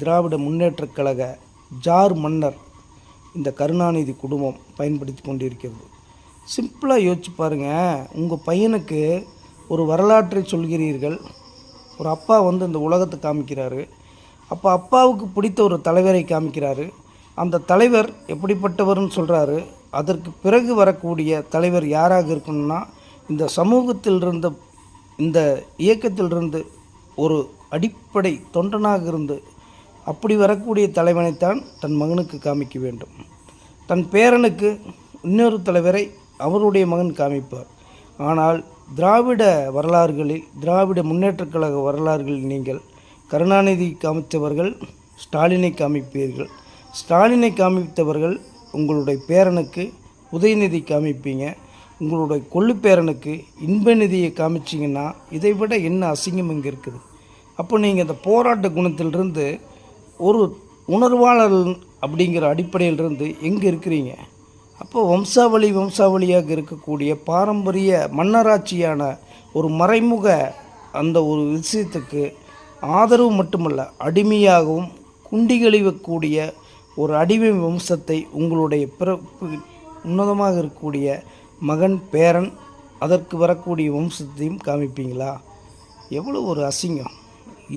திராவிட முன்னேற்றக் கழக ஜார் மன்னர் இந்த கருணாநிதி குடும்பம் பயன்படுத்தி கொண்டிருக்கிறது. சிம்பிளாக யோசிச்சு பாருங்கள் உங்கள் பையனுக்கு ஒரு வரலாற்றை சொல்கிறீர்கள். ஒரு அப்பா வந்து இந்த உலகத்தை காமிக்கிறாரு. அப்போ அப்பாவுக்கு பிடித்த ஒரு தலைவரை காமிக்கிறாரு. அந்த தலைவர் எப்படிப்பட்டவர்னு சொல்கிறாரு அதற்கு பிறகு வரக்கூடிய தலைவர் யாராக இருக்கணும்னா இந்த சமூகத்தில் இருந்த இந்த இயக்கத்திலிருந்து ஒரு அடிப்படை தொண்டனாக இருந்து அப்படி வரக்கூடிய தலைவனைத்தான் தன் மகனுக்கு காமிக்க வேண்டும். தன் பேரனுக்கு இன்னொரு தலைவரை அவருடைய மகன் காமிப்பார். ஆனால் திராவிட வரலாறுகளில் திராவிட முன்னேற்றக் கழக வரலாறுகளில் நீங்கள் கருணாநிதி காமித்தவர்கள் ஸ்டாலினை காமிப்பீர்கள். ஸ்டாலினை காமித்தவர்கள் உங்களுடைய பேரனுக்கு உதயநிதி காமிப்பீங்க. உங்களுடைய கொள்ளு பேரனுக்கு இன்ப நிதியை காமிச்சிங்கன்னா இதை விட என்ன அசிங்கம் இங்கே இருக்குது? அப்போ நீங்கள் இந்த போராட்ட குணத்திலிருந்து ஒரு உணர்வாளர் அப்படிங்கிற அடிப்படையிலிருந்து எங்கே இருக்கிறீங்க? அப்போ வம்சாவளி வம்சாவளியாக இருக்கக்கூடிய பாரம்பரிய மன்னராட்சியான ஒரு மறைமுக அந்த ஒரு விஷயத்துக்கு ஆதரவு மட்டுமல்ல அடிமையாகவும் குண்டிகழிவக்கூடிய ஒரு அடிமை வம்சத்தை உங்களுடைய பிறப்பு உன்னதமாக இருக்கக்கூடிய மகன் பேரன் அதற்கு வரக்கூடிய வம்சத்தையும் காமிப்பீங்களா? எவ்வளோ ஒரு அசிங்கம்.